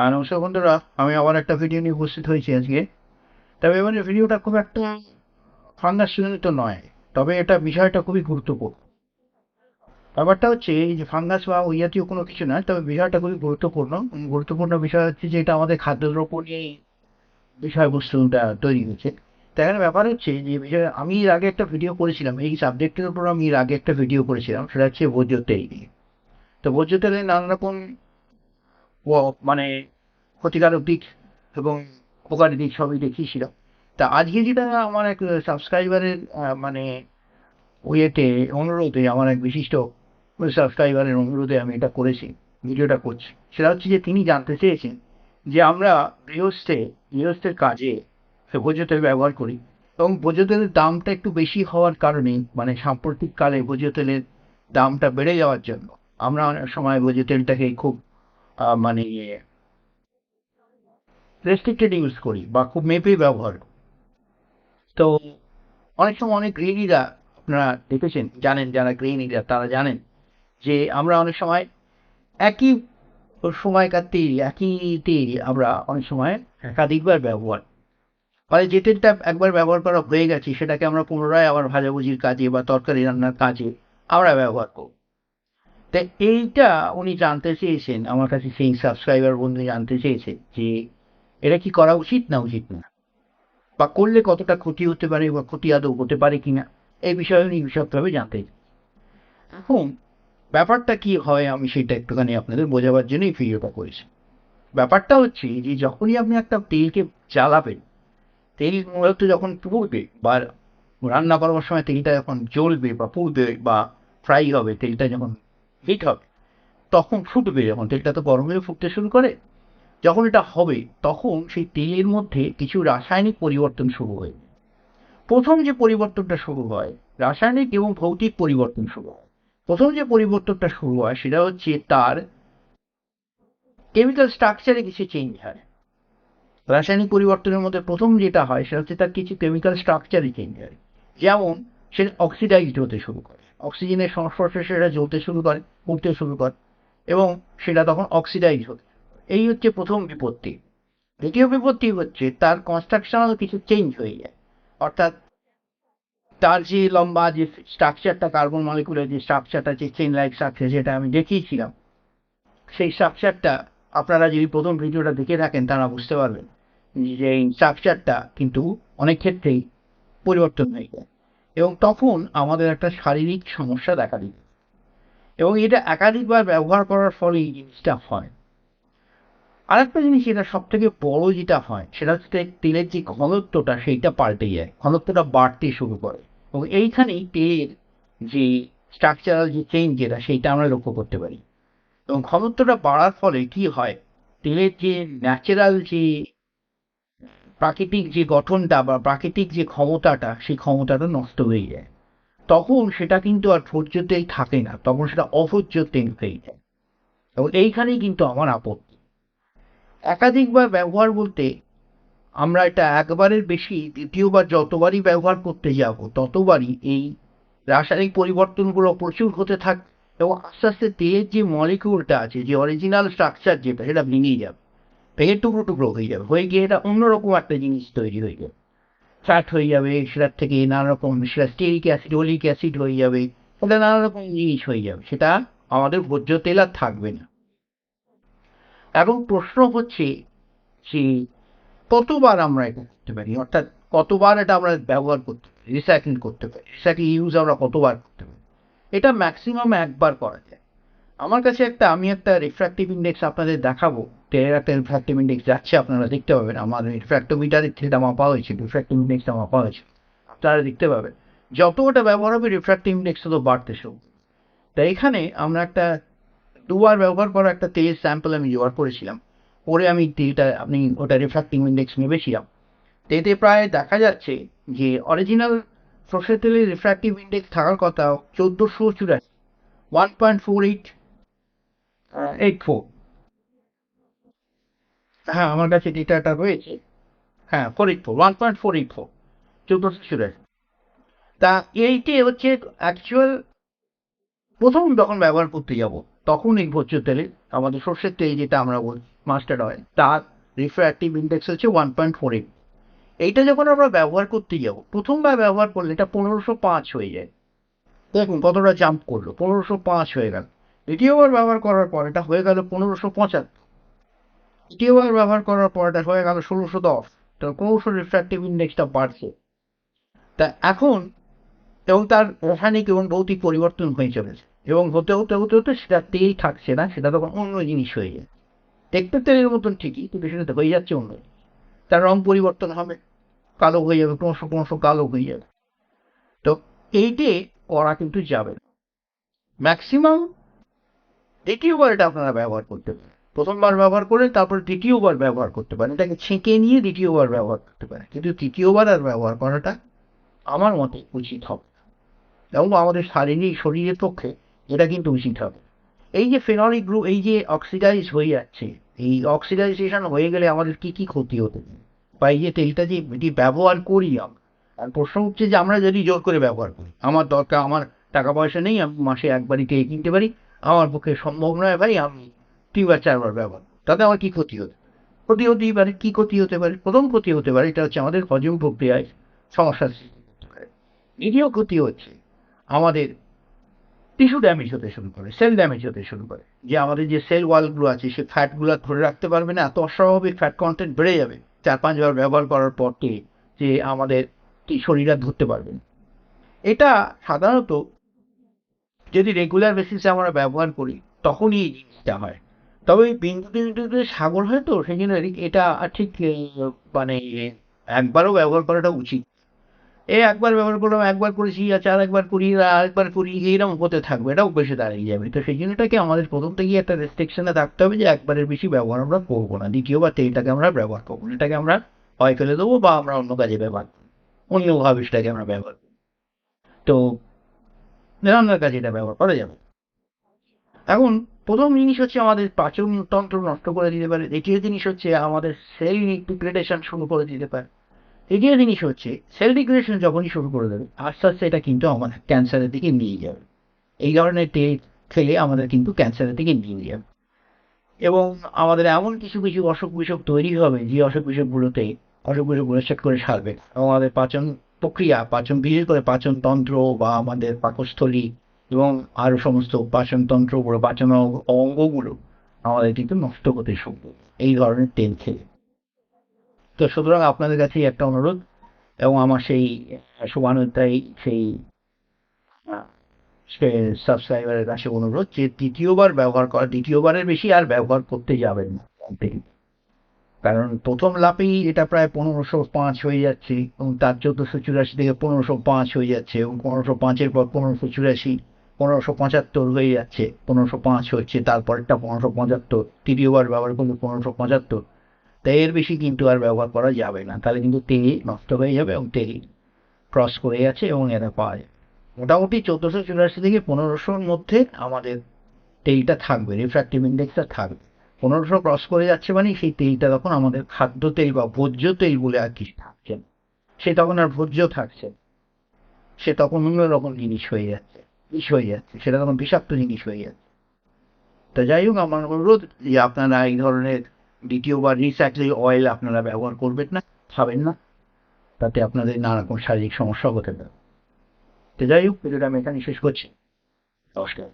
আর নমস্কার বন্ধুরা, আমি আবার একটা ভিডিও নিয়ে উপস্থিত হয়েছি আজকে। তবে এবারে ভিডিওটা খুব একটা ফাঙ্গাস তো নয়, তবে এটা বিষয়টা খুবই গুরুত্বপূর্ণ। ব্যাপারটা হচ্ছে, এই যে ফাঙ্গাস বা ওই জাতীয় কোনো কিছু নয় তবে বিষয়টা খুবই গুরুত্বপূর্ণ। গুরুত্বপূর্ণ বিষয় হচ্ছে যে এটা আমাদের খাদ্যদ্রব্য নিয়ে বিষয়বস্তুটা তৈরি হয়েছে। এখানে ব্যাপার হচ্ছে যে বিষয় আমি এর আগে একটা ভিডিও করেছিলাম, এই সাবজেক্টের উপর আমি এর আগে একটা ভিডিও করেছিলাম, সেটা হচ্ছে ভোজ্য তেল নিয়ে। তো ভোজ্য তেলে নানা রকম মানে ক্ষতিকারক দিক এবং উপকারী দিক সবই দেখিয়েছিলাম তা আজকে যেটা আমার এক সাবস্ক্রাইবারের মানে ওয়েতে, অনুরোধে, আমার এক বিশিষ্ট সাবস্ক্রাইবারের অনুরোধে আমি এটা করেছি, ভিডিওটা করছি। সেটা হচ্ছে যে তিনি জানতে চেয়েছেন যে আমরা গৃহস্থে, গৃহস্থের কাজে ভোজ্য তেল ব্যবহার করি এবং ভোজ্য তেলের দামটা একটু বেশি হওয়ার কারণে মানে সাম্প্রতিককালে ভোজ্য তেলের দামটা বেড়ে যাওয়ার জন্য আমরা অনেক সময় ভোজ্য তেলটাকে খুব মানে রেস্ট্রিক্টেড ইউজ করি বা খুব মেপে ব্যবহার করি। তো অনেক সময় অনেক গৃহিণীরা আপনারা দেখেছেন জানেন যারা গৃহিণীরা তারা জানেন যে আমরা অনেক সময় একই সময়কার তেল একই তেল আমরা অনেক সময় একাধিকবার ব্যবহার। ফলে যে তেলটা একবার ব্যবহার করা হয়ে গেছে সেটাকে আমরা পুনরায় আবার ভাজাভুজির কাজে বা তরকারি রান্নার কাজে আমরা ব্যবহার করব। তো এইটা উনি জানতে চেয়েছেন, আমার কাছে সেই সাবস্ক্রাইবার বন্ধু জানতে চেয়েছেন যে এটা কি করা উচিত না উচিত না বা করলে কতটা ক্ষতি হতে পারে বা ক্ষতি আদৌ হতে পারে কি না এই বিষয়ে উনি বিশদভাবে জানতে। এখন ব্যাপারটা কি হয় আমি সেটা একটুখানি আপনাদের বোঝাবার জন্যই ভিডিওটা করেছি ব্যাপারটা হচ্ছে যে যখনই আপনি একটা তেলকে জ্বালাবেন, তেল মূলত যখন পুড়বে বা রান্না করবার সময় তেলটা যখন জ্বলবে বা পুড়বে বা ফ্রাই হবে, তেলটা যখন হিট হবে তখন ফুটবে যখন তেলটা তো গরম হয়ে ফুটতে শুরু করে। যখন এটা হবে, তখন সেই তেলের মধ্যে কিছু রাসায়নিক পরিবর্তন শুরু হয়। প্রথম যে পরিবর্তনটা শুরু হয়, রাসায়নিক এবং ভৌতিক পরিবর্তন শুরু হয়। প্রথম যে পরিবর্তনটা শুরু হয়, সেটা হচ্ছে তার কেমিক্যাল স্ট্রাকচারে কিছু চেঞ্জ হয়। রাসায়নিক পরিবর্তনের মধ্যে প্রথম যেটা হয়, সেটা হচ্ছে তার কিছু কেমিক্যাল স্ট্রাকচারে চেঞ্জ হয়। যেমন, সে অক্সিডাইজড হতে শুরু করে। অক্সিজেনের সংস্পর্শে সেটা জ্বলতে শুরু করে উঠতে শুরু করে, এবং সেটা তখন অক্সিডাইজ হতে এই হচ্ছে প্রথম বিপত্তি। দ্বিতীয় বিপত্তি হচ্ছে তার কনস্ট্রাকশনাল কিছু চেঞ্জ হয়ে যায়। অর্থাৎ তার যে লম্বা যে স্ট্রাকচারটা কার্বন মলিকুলের যে স্ট্রাকচারটা যে চেইন লাইক স্ট্রাকচার যেটা আমি দেখিয়েছিলাম, সেই স্ট্রাকচারটা আপনারা যদি প্রথম ভিডিওটা দেখে থাকেন, তারা বুঝতে পারবেন যে এই স্ট্রাকচারটা কিন্তু অনেক ক্ষেত্রেই পরিবর্তন হয়ে যায়। এবং তখন আমাদের একটা শারীরিক সমস্যা দেখা দিবে এবং এটা একাধিকবার ব্যবহার করার ফলে এই জিনিসটা হয়। আরেকটা জিনিস এটা সব থেকে বড় যেটা হয়, সেটা হচ্ছে তেলের যে ঘনত্বটা, সেইটা পাল্টে যায়। ঘনত্বটা বাড়তে শুরু করে। এবং এইখানেই তেলের যে স্ট্রাকচারাল যে চেঞ্জ যেটা, সেইটা আমরা লক্ষ্য করতে পারি। এবং ঘনত্বটা বাড়ার ফলে কি হয়, তেলের যে ন্যাচারাল যে প্রাকৃতিক যে গঠনটা বা প্রাকৃতিক যে ক্ষমতাটা, সেই ক্ষমতাটা নষ্ট হয়ে যায়। তখন সেটা কিন্তু আর তেল থাকে না। তখন সেটা অভোজ্য তেল হয়ে যায়। এবং এইখানেই কিন্তু আমার আপত্তি। একাধিকবার ব্যবহার বলতে আমরা এটা একবারের বেশি, দ্বিতীয়বার যতবারই ব্যবহার করতে যাব, ততবারই এই রাসায়নিক পরিবর্তনগুলো প্রচুর হতে থাক এবং আস্তে আস্তে তেলের যে মলিকিউলটা আছে, যে অরিজিনাল স্ট্রাকচার যেটা, সেটা ভেঙে যাবে। ভেঙে টুকরো টুকরো হয়ে যাবে। হয়ে গিয়ে এটা অন্যরকম একটা জিনিস তৈরি হয়ে যাবে। ফ্যাট হয়ে যাবে, সেটার থেকে নানা রকম সেটা স্টেরিক অ্যাসিড ওলিক অ্যাসিড হয়ে যাবে ওটা নানা রকম জিনিস হয়ে যাবে। সেটা আমাদের ভোজ্য তেল আর থাকবে না। এখন প্রশ্ন হচ্ছে যে কতবার আমরা এটা করতে পারি? অর্থাৎ কতবার এটা আমরা ব্যবহার করতে পারি? রিসাইক্লিং করতে পারি? রিসাইক্লিং ইউজ আমরা কতবার করতে পারি? এটা ম্যাক্সিমাম একবার করা যায়। আমার কাছে একটা, আমি একটা রিফ্র্যাক্টিভ ইন্ডেক্স আপনাদের দেখাবো। তেলের একটা রিফ্র্যাক্টিভ ইন্ডেক্স যাচ্ছে, আপনারা দেখতে পাবেন। আমার রিফ্র্যাক্টোমিটারের সেটা মাপা হয়েছে রিফ্র্যাক্টিভ ইন্ডেক্সটা মাপা হয়েছে। আপনারা দেখতে পাবেন। যত ওটা ব্যবহার হবে রিফ্র্যাক্টিভ ইন্ডেক্স তত বাড়তে শুরু করবে। তা এখানে আমরা একটা, দুবার ব্যবহার করা একটা তেলের স্যাম্পল আমি জোগাড় করেছিলাম। পরে আমি তেলটা আপনি ওটা রিফ্র্যাক্টিভ ইন্ডেক্স নেবেছিলাম। তো এতে প্রায় দেখা যাচ্ছে যে অরিজিনাল সর্ষের তেলের রিফ্র্যাক্টিভ ইন্ডেক্স থাকার কথা চোদ্দোশো চুরাশি ওয়ান পয়েন্ট ফোর এইট হ্যাঁ আমার কাছে ডেটাটা রয়েছে। হ্যাঁ four eight four one point four eight four চোদ্দোশো চুরাশি তা এইটি হচ্ছে অ্যাকচুয়াল প্রথম যখন ব্যবহার করতে যাব, তখন এই ভোজ্য তেলে আমাদের সর্ষের তেল যেটা আমরা বলছি মাস্টার্ড অয়েল তার রিফ্র্যাক্টিভ ইন্ডেক্স হচ্ছে ওয়ান পয়েন্ট ফোর এইট এইটা যখন আমরা ব্যবহার করতে যাব, প্রথমবার ব্যবহার করলে এটা পনেরোশো পাঁচ হয়ে যায়। দেখুন কতটা জাম্প করল, পনেরোশো পাঁচ হয়ে গেল। দ্বিতীয়বার ব্যবহার করার পর এটা হয়ে গেল পনেরোশো পঁচাত্তর। দ্বিতীয়বার ব্যবহার করার পর এটা হয়ে গেল ষোলোশো দশ। তো ক্রমশ রিফ্র্যাক্টিভ ইন্ডেক্সটা বাড়ছে। তা এখন এবং তার রাসায়নিক এবং ভৌতিক পরিবর্তন হয়ে চলেছে। এবং হতে হতে হতে হতে সেটা তেল থাকছে না, সেটা তখন অন্য জিনিস হয়ে যায়। দেখতে তেলের মতন ঠিকই, কিন্তু সেটা হয়ে যাচ্ছে অন্য তার রং পরিবর্তন হবে, কালো হয়ে যাবে, ক্রমশ ক্রমশ কালো হয়ে যাবে। তো এইটে করা কিন্তু যাবে না। ম্যাক্সিমাম দ্বিতীয়বার এটা আপনারা ব্যবহার করতে পারেন। প্রথমবার ব্যবহার করে তারপর দ্বিতীয়বার ব্যবহার করতে পারেন। এটাকে ছেঁকে নিয়ে দ্বিতীয়বার ব্যবহার করতে পারেন। কিন্তু তৃতীয়বার আর ব্যবহার করাটা আমার মতে উচিত হবে। এবং আমাদের শারীরিক শরীরের পক্ষে এটা কিন্তু উচিত হবে। এই যে ফেনলিক গ্রুপ এই যে অক্সিডাইজ হয়ে যাচ্ছে, এই অক্সিডাইজেশন হয়ে গেলে আমাদের কি কি ক্ষতি হতে বা এই যে তেলটা যে এটি ব্যবহার করি আমরা আর প্রশ্ন হচ্ছে যে আমরা যদি জোর করে ব্যবহার করি, আমার দরকার, আমার টাকা পয়সা নেই, আমি মাসে একবারই তেল কিনতে পারি আমার পক্ষে সম্ভব নয় ভাই, আমি তিনবার চারবার ব্যবহার। তাতে আমার কি ক্ষতি হতে? ক্ষতি হতেই পারে, কি ক্ষতি হতে পারে? প্রথম ক্ষতি হতে পারে, এটা হচ্ছে আমাদের হজম প্রক্রিয়ায় সমস্যার সৃষ্টি করতে পারে। দ্বিতীয় ক্ষতি হচ্ছে আমাদের টিস্যু ড্যামেজ হতে শুরু করে সেল ড্যামেজ হতে শুরু করে। যে আমাদের যে সেল ওয়ালগুলো আছে, সে ফ্যাটগুলো ধরে রাখতে পারবে না, এত অস্বাভাবিক ফ্যাট কন্টেন্ট বেড়ে যাবে। চার পাঁচবার ব্যবহার করার পর যে আমাদের শরীর ধরতে পারবে এটা সাধারণত যদি রেগুলার বেসিসে আমরা ব্যবহার করি, তখনই এই জিনিসটা হয়। তবে বিন্দুতে বিন্দুতে সাগর হয় তো সেই জন্য এটা ঠিক মানে একবারও ব্যবহার করাটা উচিত। এই একবার ব্যবহার করলাম, একবার করেছি আচ্ছা আর একবার করি, আর একবার করি, এইরকম হতে থাকবে, এটাও বেশি দাঁড়িয়ে যাবে। তো সেই জন্যটাকে আমাদের প্রথম থেকেই একটা রেস্ট্রিকশনে থাকতে হবে যে একবারের বেশি ব্যবহার আমরা করব না। দ্বিতীয়বার তেলটাকে আমরা ব্যবহার করব এটাকে আমরা হয় ফেলে দেবো বা আমরা অন্য কাজে ব্যবহার করব অন্যভাবে সেটাকে আমরা ব্যবহার করব তো রান্নার কাজে এটা ব্যবহার করা যাবে। এখন প্রথম জিনিস হচ্ছে আমাদের পাচন তন্ত্র নষ্ট করে দিতে পারে। দ্বিতীয় জিনিস হচ্ছে আমাদের সেল ডিগ্রেডেশন শুরু করে দিতে পারে। তৃতীয় জিনিস হচ্ছে সেল ডিগ্রেডেশন যখনই শুরু করে দেবে, আস্তে আস্তে এটা কিন্তু আমাদের ক্যান্সারের দিকে নিয়ে যাবে। এই ধরনের তেল খেলে আমাদের কিন্তু ক্যান্সারের দিকে নিয়ে যাবে। এবং আমাদের এমন কিছু কিছু অসুখ বিসুখ তৈরি হবে যে অসুখ বিসুখগুলোতে অসুখ বিসুখগুলো সেট করে সারবে এবং আমাদের পাচন প্রক্রিয়া, পাচন, বিশেষ করে পাচন তন্ত্র বা আমাদের পাকস্থলী এবং আরও সমস্ত পাচনতন্ত্র বা পাচন অঙ্গগুলো আমাদের কিন্তু নষ্ট হতে শুরু এই ধরনের তেল খেলে তো সুতরাং আপনাদের কাছে একটা অনুরোধ এবং আমার সেই শুভানুধ্যায়ী সেই সাবস্ক্রাইবারের কাছে অনুরোধ যে, দ্বিতীয়বার ব্যবহার করা, দ্বিতীয়বারের বেশি আর ব্যবহার করতে যাবেন না। কারণ প্রথম লাপেই এটা প্রায় পনেরোশো পাঁচ হয়ে যাচ্ছে এবং তার চোদ্দোশো চুরাশি থেকে পনেরোশো পাঁচ হয়ে যাচ্ছে এবং পনেরোশো পাঁচের পর পনেরোশো চুরাশি, পনেরোশো পঁচাত্তর হয়ে যাচ্ছে, পনেরোশো পাঁচ হচ্ছে তারপরটা পনেরোশো পঁচাত্তর, তৃতীয়বার ব্যবহার করলে পনেরোশো পঁচাত্তর। তাই এর বেশি কিন্তু আর ব্যবহার করা যাবে না, তাহলে কিন্তু তেল নষ্ট হয়ে যাবে এবং তেল ক্রস করে যাচ্ছে এবং এরা পাওয়া যাবে মোটামুটি চোদ্দোশো চুরাশি থেকে পনেরোশোর মধ্যে আমাদের তেলটা থাকবে রিফ্র্যাক্টিভ ইন্ডেক্সটা থাকবে। পনেরোশো ক্রস করে যাচ্ছে মানে সেই তেলটা তখন আমাদের খাদ্য তেল বা ভোজ্য তেল বলে আর কিছু থাকছে না। সে তখন আর ভোজ্য থাকছে সে তখন অন্য রকম জিনিস হয়ে যাচ্ছে, বিষ হয়ে যাচ্ছে, সেটা তখন বিষাক্ত জিনিস হয়ে যাচ্ছে। তো যাই হোক, আমার অনুরোধ যে আপনারা এই ধরনের দ্বিতীয়বার রিসাইকেল অয়েল আপনারা ব্যবহার করবেন না, খাবেন না, তাতে আপনাদের নানা রকম শারীরিক সমস্যা হতে পারে। তো যাই হোক, ভিডিওটা আমি এখানে শেষ করছি। নমস্কার।